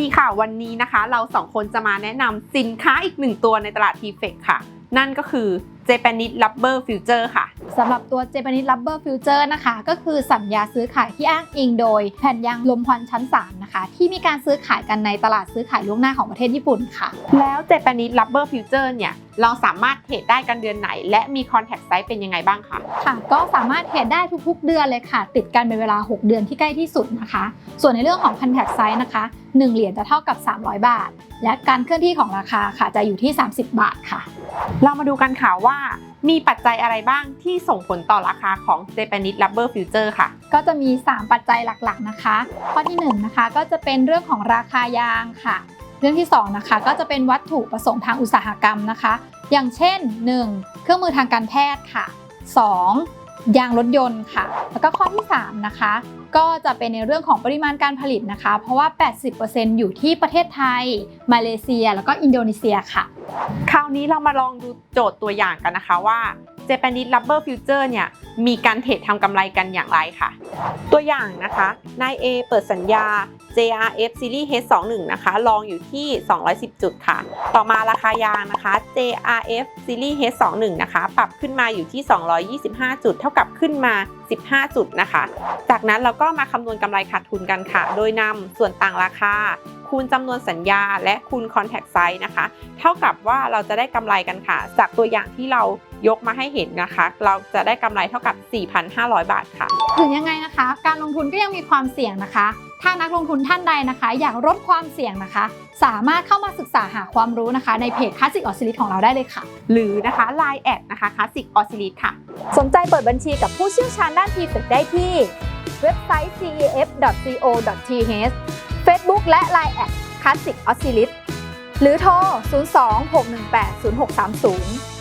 ดีค่ะ วันนี้นะคะ เราสองคนจะมาแนะนำสินค้าอีกหนึ่งตัวในตลาดทีเฟกค่ะ นั่นก็คือ Japanese Rubber Future ค่ะสำหรับตัว Japanese Rubber Future นะคะ ก็คือสัญญาซื้อขายที่อ้างอิงโดย แผ่นยางลมควันชั้น 3 นะคะ ที่มีการซื้อขายกันในตลาดซื้อขายล่วงหน้าของประเทศญี่ปุ่นค่ะ แล้ว Japanese Rubber Future เนี่ย เราสามารถเทรดได้กันเดือนไหน และมี Contact Size เป็นยังไงบ้างคะค่ะ ก็สามารถเทรดได้ทุกๆ เดือนเลยค่ะ ติดกันเป็นเวลา 6 เดือนที่ใกล้ที่สุดนะคะ ส่วนในเรื่องของ Contact Size นะคะ 1 เหรียญจะเท่ากับ 300 บาท และการเคลื่อนที่ของราคาค่ะจะอยู่ที่ 30 บาทค่ะ เรามาดูกันค่ะว่ามีปัจจัยอะไรบ้างที่ส่งผลต่อราคาของ Japanese Rubber Future ค่ะ ก็จะมี 3 ปัจจัยหลักๆนะคะ ข้อที่1นงนะคะก็จะเป็นเรื่องของราคายางค่ะ เรื่องที่2นะคะก็จะเป็นวัตถุประสงค์ทางอุตสาหกรรมนะคะ อย่างเช่น 1. เครื่องมือทางการแพทย์ค่ะ 2. ยางรถยนต์ค่ะ แล้วก็ข้อที่ 3 นะคะ ก็จะเป็นในเรื่องของปริมาณการผลิตนะคะ เพราะว่า 80%อยู่ที่ประเทศไทย มาเลเซีย แล้วก็อินโดนีเซียค่ะ คราวนี้เรามาลองดูโจทย์ตัวอย่างกันนะคะว่า Japanese Rubber Future เนี่ยมีการเทรดทำกำไรกันอย่างไรค่ะ ตัวอย่างนะคะ นาย A เปิดสัญญา JRF Series H21 นะคะลองอยู่ที่ 210 จุดค่ะ ต่อมาราคายางนะคะ JRF Series H21 นะคะปรับขึ้นมาอยู่ที่ 225 จุด เท่ากับขึ้นมา 15 จุดนะคะ จากนั้นเราก็มาคำนวณกำไรขาดทุนกันค่ะ โดยนำส่วนต่างราคาคูณจำนวนสัญญาและคูณ Contact Size นะคะ เท่ากับว่าเราจะได้กำไรกันค่ะ จากตัวอย่างที่เรายกมาให้เห็นนะคะ เราจะได้กำไรเท่ากับ4,500 บาทค่ะ ถึงยังไงนะคะ การลงทุนก็ยังมีความเสี่ยงนะคะ ถ้านักลงทุนท่านใดนะคะ อยากลดความเสี่ยงนะคะ สามารถเข้ามาศึกษาหาความรู้นะคะ ในเพจ Classic o s c i l l i t ของเราได้เลยค่ะ หรือนะคะ Line แอดนะคะ Classic o s c i l l i t ค่ะ สนใจเปิดบัญชีกับผู้เชี่ยวชาญด้านทีเฟกได้ที่เว็บไซต์ cef.co.th Facebook และ Line แอด Classic o s c i l i t หรือโทร 02 618 0630